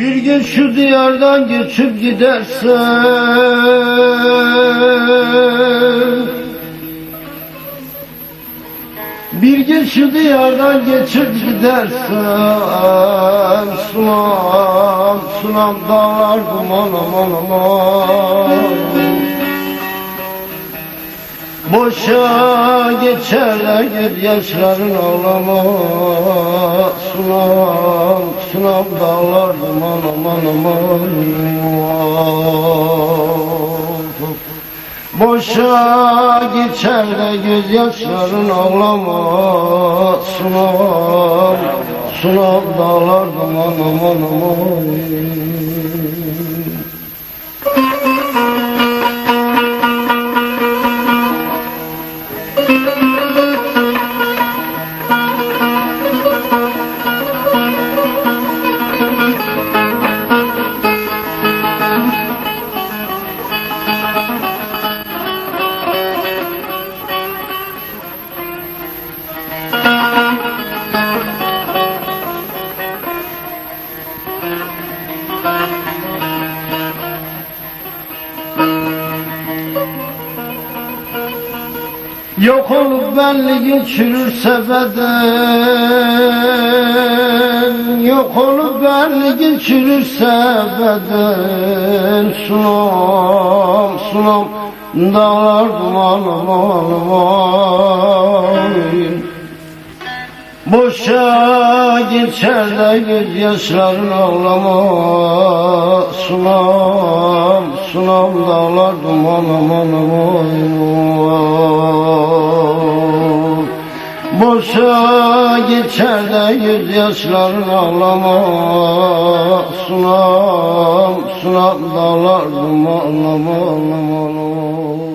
Bir gün şu diyardan geçip gidersen. Bir gün şu diyardan geçip gidersen. Sunam, sunam dağlar duman aman aman. Boşa geçerler gözyaşların ağlama Sunam, sunam dağlar duman aman aman. Boşa geçerler gözyaşların ağlama. Sunam, sunam dağlar duman aman aman Yok olup benliğin çürürse beden Yok olup benliğin çürürse beden Sunam, sunam Dağlar duman aman. Aman Boşa geçer de gözyaşların ağlama. Sunam, sunam dağlar duman aman aman Boşa geçer de gözyaşların ağlama Sunam, sunam dağlar duman aman aman